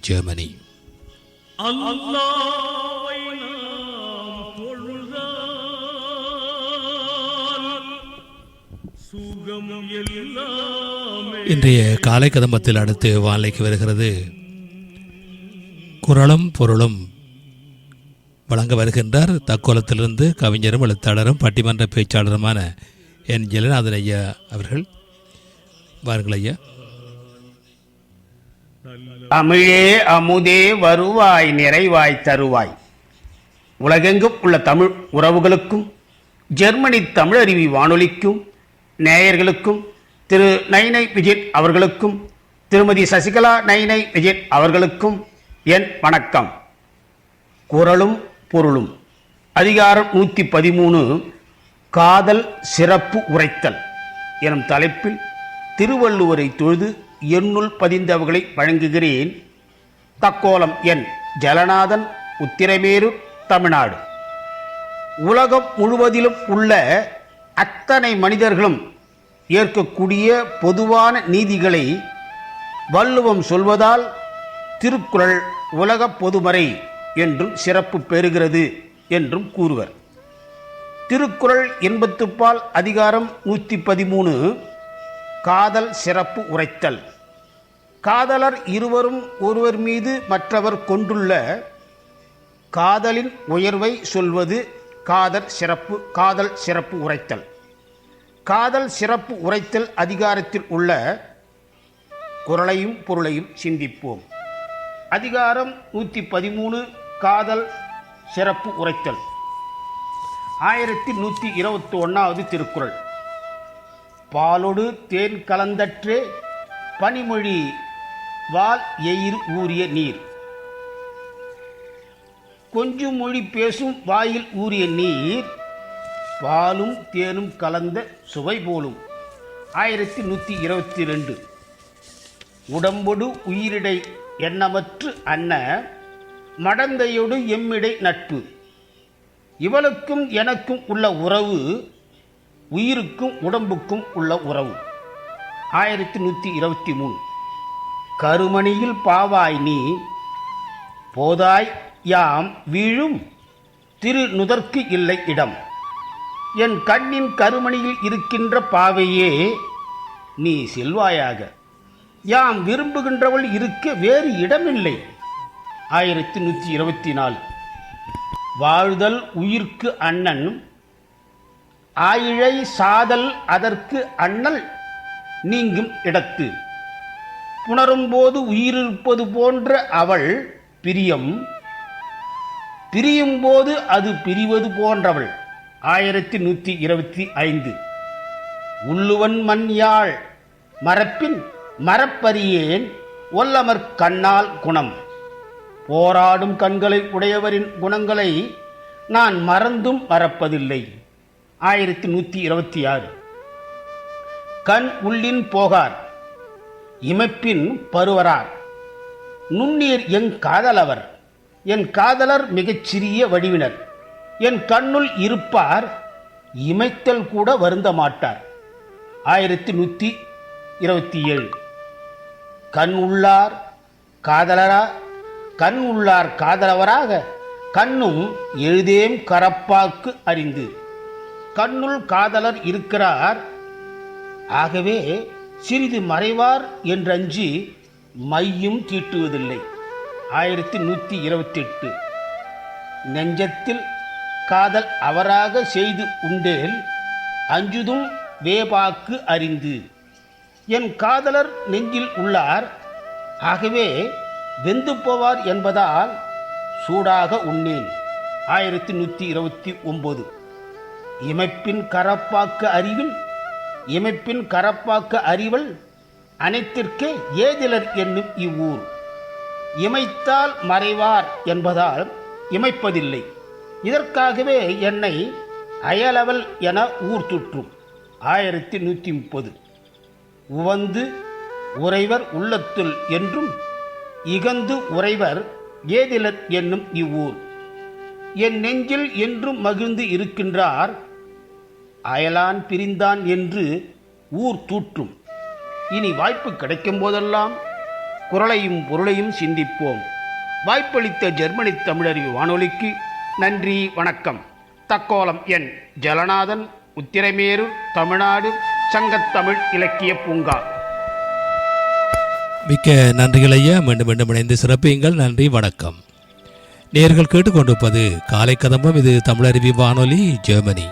Germany. இன்றைய காலை கதம்பத்தில் அடுத்து வானிலைக்கு வருகிறது. குரலும் பொருளும் வழங்க வருகின்றார். தக்கோலத்திலிருந்து கவிஞரும் எழுத்தாளரும் பட்டிமன்ற பேச்சாளருமான என் ஜெலநாதன் ஐயா அவர்கள். வாருங்கள் ஐயா. தமிழே அமுதே வருவாய் நிறைவாய் தருவாய். உலகெங்கும் உள்ள தமிழ் உறவுகளுக்கும் ஜெர்மனி தமிழருவி வானொலிக்கும் நேயர்களுக்கும் திரு நைனை விஜய் அவர்களுக்கும் திருமதி சசிகலா நைனை விஜய் அவர்களுக்கும் என் வணக்கம். குரலும் பொருளும். அதிகாரம் நூற்றி பதிமூணு காதல் சிறப்பு உரைத்தல். எனும் தலைப்பில் திருவள்ளுவரை தொழுது என்னுள் பதிந்தவர்களை வழங்குகிறேன். தக்கோலம் என் ஜலநாதன் உத்திரமேரு தமிழ்நாடு. உலகம் முழுவதிலும் உள்ள அத்தனை மனிதர்களும் ஏற்கக்கூடிய பொதுவான நீதிகளை வள்ளுவம் சொல்வதால் திருக்குறள் உலக பொதுமறை என்றும் சிறப்பு பெறுகிறது என்றும் கூறுவர். திருக்குறள் எண்பத்துப்பால் அதிகாரம் நூற்றி பதிமூணு காதல் சிறப்பு உரைத்தல். காதலர் இருவரும் ஒருவர் மீது மற்றவர் கொண்டுள்ள காதலின் உயர்வை சொல்வது காதல் சிறப்பு காதல் சிறப்பு உரைத்தல். காதல் சிறப்பு உரைத்தல் அதிகாரத்தில் உள்ள குரலையும் பொருளையும் சிந்திப்போம். அதிகாரம் நூற்றி பதிமூணு காதல் சிறப்பு உரைத்தல். ஆயிரத்தி நூற்றி இருபத்தி ஒன்றாவது திருக்குறள். பாலொடு தேன் கலந்தற்றே பனிமொழி வால் எயிர் ஊறிய நீர். கொஞ்சம் மொழி பேசும் வாயில் ஊறிய நீர் பாலும் தேனும் கலந்த சுவை போலும். ஆயிரத்தி நூற்றி இருபத்தி ரெண்டு. உடம்பொடு உயிரிடை எண்ணமற்று அன்ன மடந்தையொடு எம்மிடை நட்பு. இவளுக்கும் எனக்கும் உள்ள உறவு உயிருக்கும் உடம்புக்கும் உள்ள உறவு. ஆயிரத்தி நூற்றி இருபத்தி மூணு. கருமணியில் பாவாய் நீ போதாய் யாம் வீழும் திரு நுதற்கு இல்லை இடம். என் கண்ணின் கருமணியில் இருக்கின்ற பாவையே நீ செல்வாயாக. யாம் விரும்புகின்றவள் இருக்க வேறு இடமில்லை. ஆயிரத்தி நூற்றி இருபத்தி நாலு. வாழ்தல் உயிர்க்கு அண்ணன் ஆயிழை சாதல் அதற்கு அண்ணல் நீங்கும் இடத்து. புணரும்போது உயிரிருப்பது போன்ற அவள் பிரியம். பிரியும்போது அது பிரிவது போன்றவள். ஆயிரத்தி நூற்றி இருபத்தி ஐந்து. உள்ளுவன் மண் யாழ் மரப்பின் மரப்பரியேன் ஒல்லமர் கண்ணால் குணம். போராடும் கண்களை உடையவரின் குணங்களை நான் மறந்தும் மறப்பதில்லை. ஆயிரத்தி நூற்றி இருபத்தி ஆறு. கண் உள்ளின் போகார் இமைப்பின் பருவரார். நுண்ணீர் என் காதலவர் என் காதலர் மிகச் சிறிய வடிவினர். என் கண்ணுள் இருப்பார் இமைத்தல் கூட வருந்த மாட்டார். ஆயிரத்தி நூற்றி இருபத்தி ஏழு. கண் உள்ளார் காதலரா? கண் உள்ளார் காதலவராக கண்ணும் எழுதேம் கரப்பாக்கு அறிந்து. கண்ணுள் காதலர் இருக்கிறார். ஆகவே சிறிது மறைவார் என்றஞ்சி மையும் தீட்டுவதில்லை. ஆயிரத்தி நூற்றி இருபத்தி எட்டு நெஞ்சத்தில் காதல் அவராக செய்து உண்டேல் அஞ்சுதும் வேபாக்கு அறிந்து. என் காதலர் நெஞ்சில் உள்ளார். ஆகவே வெந்து போவார் என்பதால் சூடாக உண்ணேன். ஆயிரத்தி நூற்றி இருபத்தி ஒம்பது. இமைப்பின் கரப்பாக்க அறிவில் இமைப்பின் கரப்பாக்க அறிவல் அனைத்திற்கே ஏதிலர் என்னும் இவ்வூர். இமைத்தால் மறைவார் என்பதால் இமைப்பதில்லை. இதற்காகவே என்னை அயலவல் என ஊர் சுற்றும். ஆயிரத்தி நூற்றி முப்பது. உவந்து உறைவர் உள்ளத்துள் என்றும் இகந்து உறைவர் ஏதிலர் என்னும் இவ்வூர். என் நெஞ்சில் என்றும் மகிழ்ந்து இருக்கின்றார் அயலான் பிரிந்தான் என்று ஊர் தூற்றும். இனி வாய்ப்பு கிடைக்கும் போதெல்லாம் குரலையும் பொருளையும் சிந்திப்போம். வாய்ப்பளித்த ஜெர்மனி தமிழறிவு வானொலிக்கு நன்றி வணக்கம். தக்கோலம் என் ஜலநாதன் உத்திரமேரு தமிழ்நாடு சங்கத்தமிழ் இலக்கிய பூங்கா. மிக்க நன்றிகள் ஐயா. மீண்டும் மீண்டும் இணைந்து சிறப்பியுங்கள். நன்றி வணக்கம். நேர்கள் கேட்டுக்கொண்டிருப்பது காலை கதம்பம் இது தமிழருவி வானொலி ஜெர்மனி.